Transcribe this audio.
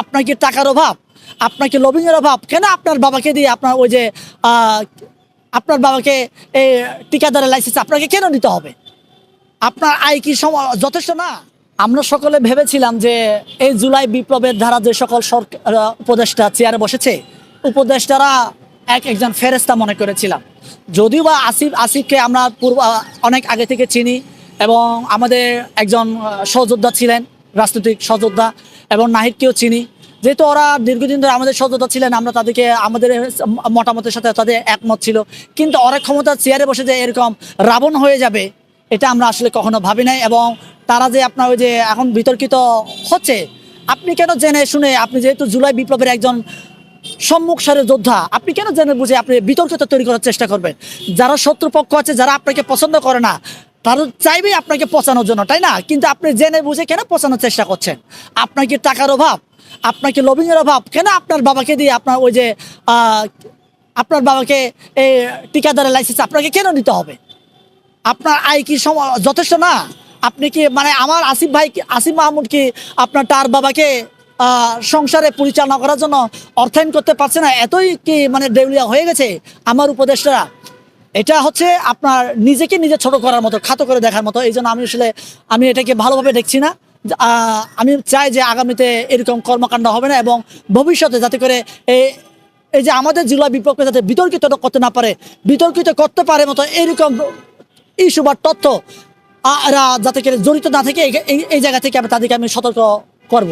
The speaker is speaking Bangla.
আপনার কি টাকার অভাব? আপনার কি লবিংয়ের অভাব? কেন আপনার বাবাকে দিয়ে আপনার ওই যে আপনার বাবাকে এই টিকাদারের লাইসেন্স আপনাকে কেন নিতে হবে? আপনার আয় কি যথেষ্ট না? আমরা সকলে ভেবেছিলাম যে এই জুলাই বিপ্লবের ধারা যে সকল সরকার উপদেষ্টা চেয়ারে বসেছে উপদেষ্টারা এক একজন ফেরেস্তা মনে করেছিলাম। যদিও বা আসিফ আসিফকে আমরা পূর্ব অনেক আগে থেকে চিনি এবং আমাদের একজন আহ, সহযোদ্ধা ছিলেন রাজনৈতিক সহযোদ্ধা। এবং নাহিদকেও চিনি। যেহেতু ওরা দীর্ঘদিন ধরে আমাদের সহযোদ্ধা ছিলেন, আমরা তাদেরকে, আমাদের মতামতের সাথে তাদের একমত ছিল। কিন্তু ওরা ক্ষমতার চেয়ারে বসে যে এরকম রাবণ হয়ে যাবে, এটা আমরা আসলে কখনো ভাবি নাই। এবং তারা যে আপনার ওই যে এখন বিতর্কিত হচ্ছে, আপনি কেন জেনে শুনে, আপনি যেহেতু জুলাই বিপ্লবের একজন সম্মুখ সারের যোদ্ধা, আপনি কেন জেনে বুঝে আপনি বিতর্কিত তৈরি করার চেষ্টা করবেন? যারা শত্রুপক্ষ আছে, যারা আপনাকে পছন্দ করে না তারা চাইবেই আপনাকে পচানোর জন্য, তাই না? কিন্তু আপনি জেনে বুঝে কেন পচানোর চেষ্টা করছেন? আপনার কি টাকার অভাব? আপনাকে লবিংয়ের অভাব? কেন আপনার বাবাকে দিয়ে আপনার ওই যে আপনার বাবাকে এই ঠিকাদারের লাইসেন্স আপনাকে কেন নিতে হবে? আপনার আয় কি যথেষ্ট না? আপনি কি মানে আমার আসিফ ভাই আসিফ মাহমুদ কি আপনার তার বাবাকে সংসারে পরিচালনা করার জন্য অর্থায়ন করতে পারছে না? এতই কি মানে দেউলিয়া হয়ে গেছে আমার উপদেষ্টারা? এটা হচ্ছে আপনার নিজেকে নিজে ছোট করার মতো, খাটো করে দেখার মতো। এই জন্য আমি আসলে, আমি এটাকে ভালোভাবে দেখছি না। আমি চাই যে আগামীতে এরকম কর্মকাণ্ড হবে না এবং ভবিষ্যতে যাতে করে এই এই যে আমাদের জেলা বিপক্ষে যাতে বিতর্কিত করতে না পারে, বিতর্কিত করতে পারে মতো এরকম ইস্যু বা তথ্য যাতে করে জড়িত না থেকে এই- জায়গা থেকে আমি তাদেরকে আমি সতর্ক করব।